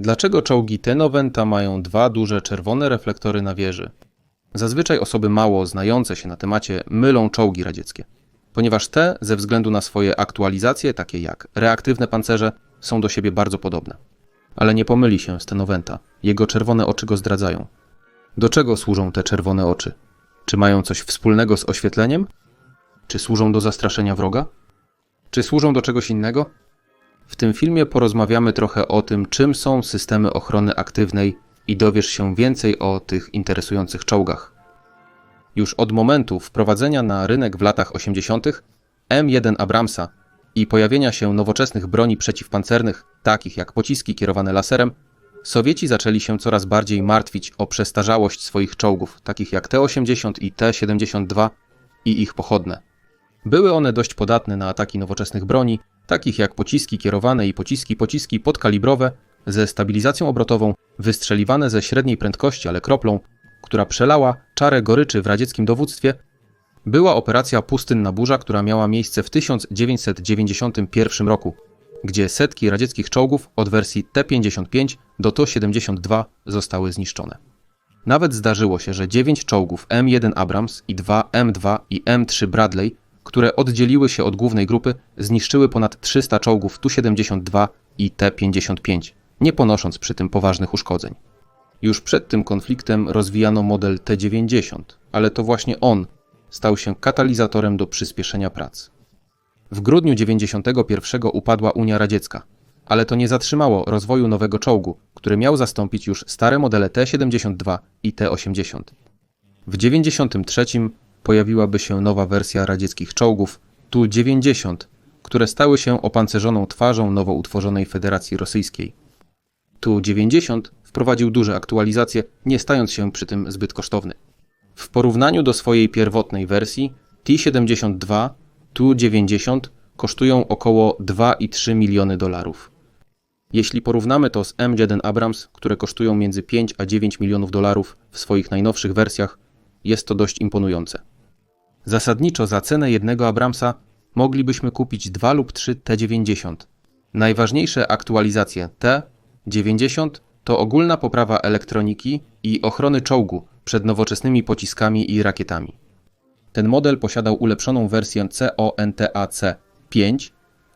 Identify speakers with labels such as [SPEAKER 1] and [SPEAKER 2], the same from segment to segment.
[SPEAKER 1] Dlaczego czołgi Tenowenta mają dwa duże czerwone reflektory na wieży? Zazwyczaj osoby mało znające się na temacie mylą czołgi radzieckie, ponieważ te, ze względu na swoje aktualizacje, takie jak reaktywne pancerze, są do siebie bardzo podobne. Ale nie pomyli się z Tenowenta. Jego czerwone oczy go zdradzają. Do czego służą te czerwone oczy? Czy mają coś wspólnego z oświetleniem? Czy służą do zastraszenia wroga? Czy służą do czegoś innego? W tym filmie porozmawiamy trochę o tym, czym są systemy ochrony aktywnej i dowiesz się więcej o tych interesujących czołgach. Już od momentu wprowadzenia na rynek w latach 80. M1 Abramsa i pojawienia się nowoczesnych broni przeciwpancernych, takich jak pociski kierowane laserem, Sowieci zaczęli się coraz bardziej martwić o przestarzałość swoich czołgów, takich jak T-80 i T-72 i ich pochodne. Były one dość podatne na ataki nowoczesnych broni, takich jak pociski kierowane i pociski pociski podkalibrowe ze stabilizacją obrotową, wystrzeliwane ze średniej prędkości, ale kroplą, która przelała czarę goryczy w radzieckim dowództwie, była operacja Pustynna Burza, która miała miejsce w 1991 roku, gdzie setki radzieckich czołgów od wersji T-55 do T-72 zostały zniszczone. Nawet zdarzyło się, że 9 czołgów M1 Abrams i 2 M2 i M3 Bradley które oddzieliły się od głównej grupy, zniszczyły ponad 300 czołgów Tu-72 i T-55, nie ponosząc przy tym poważnych uszkodzeń. Już przed tym konfliktem rozwijano model T-90, ale to właśnie on stał się katalizatorem do przyspieszenia prac. W grudniu 91 upadła Unia Radziecka, ale to nie zatrzymało rozwoju nowego czołgu, który miał zastąpić już stare modele T-72 i T-80. W 93 pojawiłaby się nowa wersja radzieckich czołgów Tu-90, które stały się opancerzoną twarzą nowo utworzonej Federacji Rosyjskiej. Tu-90 wprowadził duże aktualizacje, nie stając się przy tym zbyt kosztowny. W porównaniu do swojej pierwotnej wersji, T-72, Tu-90 kosztują około 2,3 miliony dolarów. Jeśli porównamy to z M1 Abrams, które kosztują między 5 a 9 milionów dolarów w swoich najnowszych wersjach, jest to dość imponujące. Zasadniczo za cenę jednego Abramsa moglibyśmy kupić dwa lub trzy T90. Najważniejsze aktualizacje T90 to ogólna poprawa elektroniki i ochrony czołgu przed nowoczesnymi pociskami i rakietami. Ten model posiadał ulepszoną wersję CONTAC-5,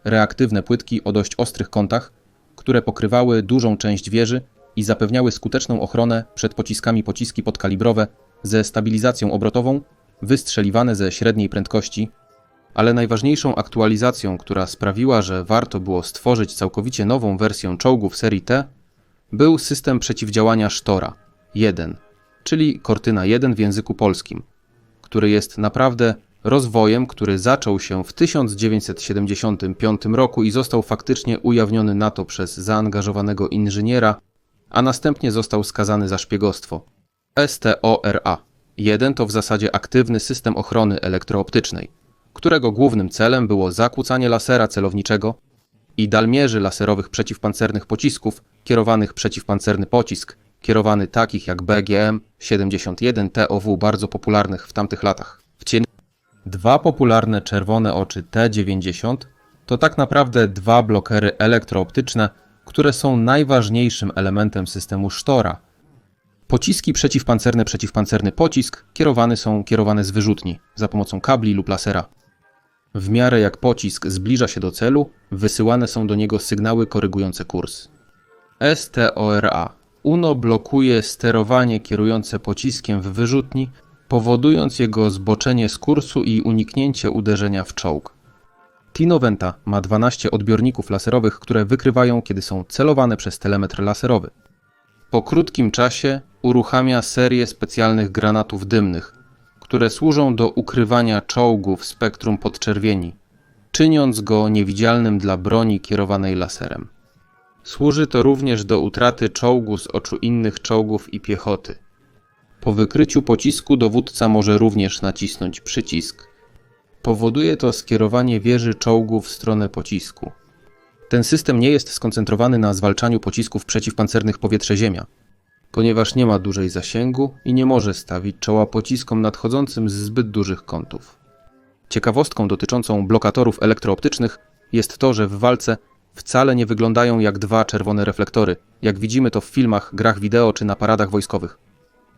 [SPEAKER 1] reaktywne płytki o dość ostrych kątach, które pokrywały dużą część wieży i zapewniały skuteczną ochronę przed pociskami pociski podkalibrowe ze stabilizacją obrotową wystrzeliwane ze średniej prędkości, ale najważniejszą aktualizacją, która sprawiła, że warto było stworzyć całkowicie nową wersję czołgów serii T, był system przeciwdziałania Sztora 1, czyli Cortyna 1 w języku polskim, który jest naprawdę rozwojem, który zaczął się w 1975 roku i został faktycznie ujawniony na to przez zaangażowanego inżyniera, a następnie został skazany za szpiegostwo. STORA Jeden to w zasadzie aktywny system ochrony elektrooptycznej, którego głównym celem było zakłócanie lasera celowniczego i dalmierzy laserowych przeciwpancernych pocisków kierowanych przeciwpancerny pocisk, kierowany takich jak BGM-71 TOW bardzo popularnych w tamtych latach. W. Dwa popularne czerwone oczy T90 to tak naprawdę dwa blokery elektrooptyczne, które są najważniejszym elementem systemu Sztora – Pociski przeciwpancerne przeciwpancerny pocisk kierowane są kierowane z wyrzutni za pomocą kabli lub lasera. W miarę jak pocisk zbliża się do celu, wysyłane są do niego sygnały korygujące kurs. STORA UNO blokuje sterowanie kierujące pociskiem w wyrzutni, powodując jego zboczenie z kursu i uniknięcie uderzenia w czołg. Tinoventa ma 12 odbiorników laserowych, które wykrywają, kiedy są celowane przez telemetr laserowy. Po krótkim czasie uruchamia serię specjalnych granatów dymnych, które służą do ukrywania czołgu w spektrum podczerwieni, czyniąc go niewidzialnym dla broni kierowanej laserem. Służy to również do utraty czołgu z oczu innych czołgów i piechoty. Po wykryciu pocisku dowódca może również nacisnąć przycisk. Powoduje to skierowanie wieży czołgu w stronę pocisku. Ten system nie jest skoncentrowany na zwalczaniu pocisków przeciwpancernych powietrze-ziemia, ponieważ nie ma dużej zasięgu i nie może stawić czoła pociskom nadchodzącym z zbyt dużych kątów. Ciekawostką dotyczącą blokatorów elektrooptycznych jest to, że w walce wcale nie wyglądają jak dwa czerwone reflektory, jak widzimy to w filmach, grach wideo czy na paradach wojskowych.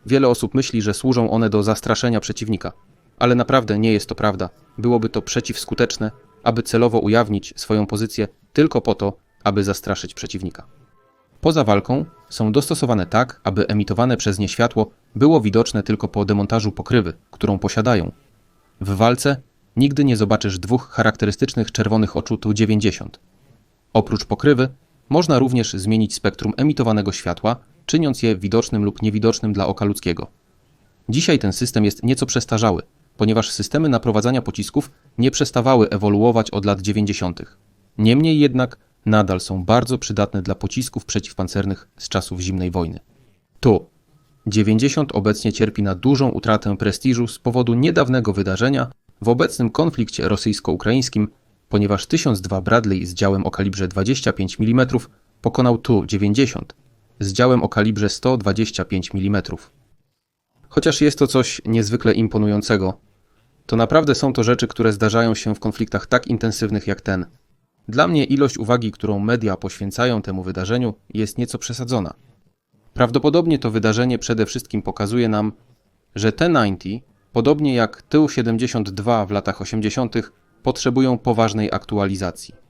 [SPEAKER 1] Wiele osób myśli, że służą one do zastraszenia przeciwnika, ale naprawdę nie jest to prawda. Byłoby to przeciwskuteczne, aby celowo ujawnić swoją pozycję tylko po to, aby zastraszyć przeciwnika. Poza walką są dostosowane tak, aby emitowane przez nie światło było widoczne tylko po demontażu pokrywy, którą posiadają. W walce nigdy nie zobaczysz dwóch charakterystycznych czerwonych oczu Tu-90. Oprócz pokrywy można również zmienić spektrum emitowanego światła, czyniąc je widocznym lub niewidocznym dla oka ludzkiego. Dzisiaj ten system jest nieco przestarzały, ponieważ systemy naprowadzania pocisków nie przestawały ewoluować od lat 90. Niemniej jednak nadal są bardzo przydatne dla pocisków przeciwpancernych z czasów zimnej wojny. Tu 90 obecnie cierpi na dużą utratę prestiżu z powodu niedawnego wydarzenia w obecnym konflikcie rosyjsko-ukraińskim, ponieważ 1002 Bradley z działem o kalibrze 25 mm pokonał Tu-90 z działem o kalibrze 125 mm. Chociaż jest to coś niezwykle imponującego, to naprawdę są to rzeczy, które zdarzają się w konfliktach tak intensywnych jak ten. Dla mnie ilość uwagi, którą media poświęcają temu wydarzeniu, jest nieco przesadzona. Prawdopodobnie to wydarzenie przede wszystkim pokazuje nam, że T-90, podobnie jak Tył-72 w latach 80., potrzebują poważnej aktualizacji.